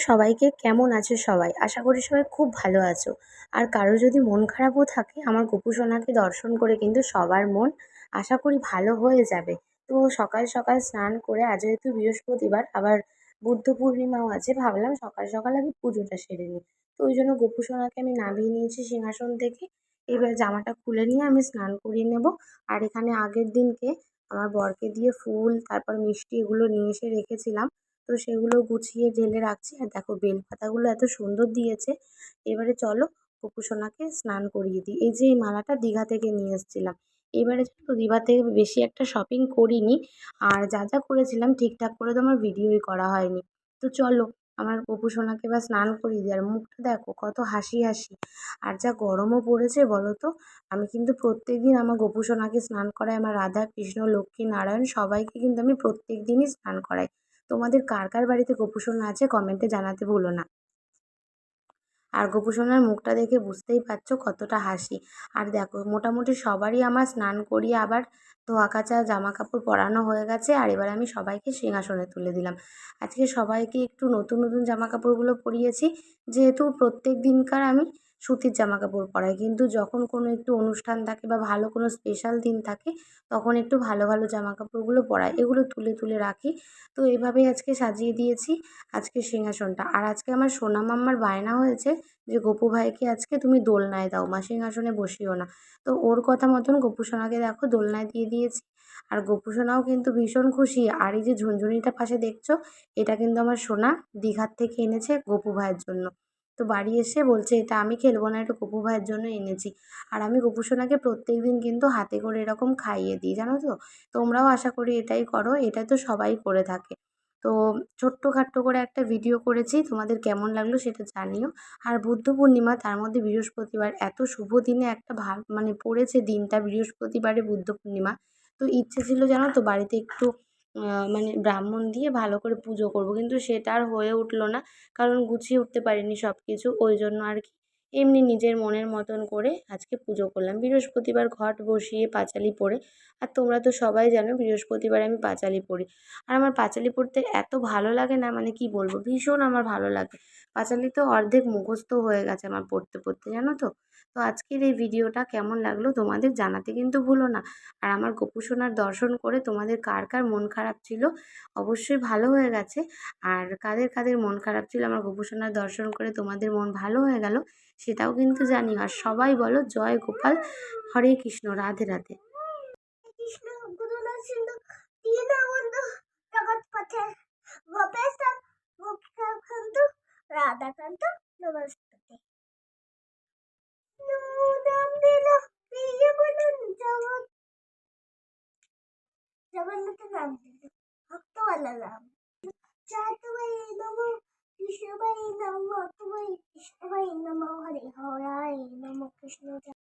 সবাইকে কেমন আছো সবাই? আশা করি সবাই খুব ভালো আছো। আর কারও যদি মন খারাপও থাকে, আমার গোপু সোনাকে দর্শন করে কিন্তু সবার মন আশা করি ভালো হয়ে যাবে। তো সকাল সকাল স্নান করে, আজ যেহেতু বৃহস্পতিবার, আবার বুদ্ধ পূর্ণিমাও আছে, ভাবলাম সকাল সকাল আগে পুজোটা সেরে নিই। তো ওই জন্য গোপু সোনাকে আমি নামিয়ে নিয়েছি সিংহাসন থেকে। এবার জামাটা খুলে নিয়ে আমি স্নান করিয়ে নেব। আর এখানে আগের দিনকে আমার বরকে দিয়ে ফুল, তারপর মিষ্টি এগুলো নিয়ে এসে রেখেছিলাম। তো সেগুলো গুছিয়ে ঢেলে রাখছি। আর দেখো বেলপাতাগুলো এত সুন্দর দিয়েছে। এবারে চলো গোপু সোনাকে স্নান করিয়ে দিই। এই যে এই মালাটা দীঘা থেকে নিয়ে এসেছিলাম। এবারে তো দীঘা থেকে বেশি একটা শপিং করিনি, আর যা যা করেছিলাম ঠিকঠাক করে তো আমার ভিডিওই করা হয়নি। তো চলো, আমার গোপু সোনাকে স্নান করিয়ে দিই। আর মুখটা দেখো, কত হাসি হাসি। আর যা গরমও পড়েছে বলো তো, আমি কিন্তু প্রত্যেক দিন আমার গোপু সোনাকে স্নান করাই, আমার রাধা, কৃষ্ণ, লক্ষ্মী, নারায়ণ সবাইকে কিন্তু আমি প্রত্যেক দিনই স্নান করাই। তোমাদের কার কার বাড়িতে গোপু সোনা আছে কমেন্টে জানাতে ভুলো না। আর গোপু সোনার মুখটা দেখে বুঝতেই পারছ কতটা হাসি। আর দেখো, মোটামুটি সবারই আমার স্নান করিয়ে আবার ধোয়া কাচা জামা কাপড় পরানো হয়ে গেছে। আর এবার আমি সবাইকে সিংহাসনে তুলে দিলাম। আজকে সবাইকে একটু নতুন নতুন জামা কাপড়গুলো পরিয়েছি। যেহেতু প্রত্যেক দিনকার আমি সুতির জামা কাপড় পরাই কিন্তু যখন কোনো একটু অনুষ্ঠান থাকে বা ভালো কোনো স্পেশাল দিন থাকে, তখন একটু ভালো ভালো জামা কাপড়গুলো পরাই এগুলো তুলে তুলে রাখি। তো এভাবেই আজকে সাজিয়ে দিয়েছি। আজকে সিংহাসনটা। আর আজকে আমার সোনা মাম্মার বায়না হয়েছে যে, গপু ভাইকে আজকে তুমি দোলনায় দাও, মা সিংহাসনে বসিও না। তো ওর কথা মতন গপু সোনাকে দেখো, দোলনায় দিয়ে দিয়েছি। আর গপু সোনাও কিন্তু ভীষণ খুশি। আর এই যে ঝুনঝুনিটা পাশে দেখছ, এটা কিন্তু আমার সোনা দীঘার থেকে এনেছে গপু ভাইয়ের জন্য। তো বাড়ি এসে বলছে, এটা আমি খেলব না, এটা গপু ভাইয়ের জন্য এনেছি। আর আমি গপু সোনাকে প্রত্যেক দিন কিন্তু হাতে করে এরকম খাইয়ে দিই, জানো তো? তোমরাও আশা করি এটাই করো, এটা তো সবাই করে থাকে। তো ছোট্টখাট্ট করে একটা ভিডিও করেছি, তোমাদের কেমন লাগল সেটা জানিও। আর বুদ্ধ পূর্ণিমা, তার মধ্যে বৃহস্পতিবার, এত শুভ দিনে একটা ভালো মানে পড়েছে দিনটা বৃহস্পতিবারে বুদ্ধ পূর্ণিমা। তো ইচ্ছে ছিল জানো তো, বাড়িতে একটু মানে ব্রাহ্মণ দিয়ে ভালো করে পুজো করব। কিন্তু সেটা আর হয়ে উঠল না, কারণ গুছিয়ে উঠতে পারিনি সব কিছু ওই জন্য আর কি, এমনি নিজের মনের মতন করে আজকে পুজো করলাম। বৃহস্পতিবার ঘট বসিয়ে পাঁচালি পড়ে। আর তোমরা তো সবাই জানো বৃহস্পতিবার আমি পাঁচালি পড়ি। আর আমার পাঁচালি পড়তে এত ভালো লাগে না মানে কি বলব? ভীষণ আমার ভালো লাগে। পাঁচালি তো অর্ধেক মুখস্থ হয়ে গেছে আমার পড়তে পড়তে, জানো তো? তো আজকের এই ভিডিওটা কেমন লাগল তোমাদের জানাতে কিন্তু ভুলো না। আর আমার গোপুসোনার দর্শন করে তোমাদের কার কার মন খারাপ ছিল অবশ্যই ভালো হয়ে গেছে। আর কাদের কাদের মন খারাপ ছিল আমার গোপুসোনার দর্শন করে তোমাদের মন ভালো হয়ে গেল সেটাও কিন্তু জানি আর সবাই বলো জয় গোপাল, হরে কৃষ্ণ, রাধে রাধে। প্রিয় বলুন জগৎ জগন্নাথ নাম ভক্তওয়ালা নাম চাতুবাই নম কৃষ্ণবাই নম তুবাই কৃষ্ণবাই নম হরে হরায় নম কৃষ্ণ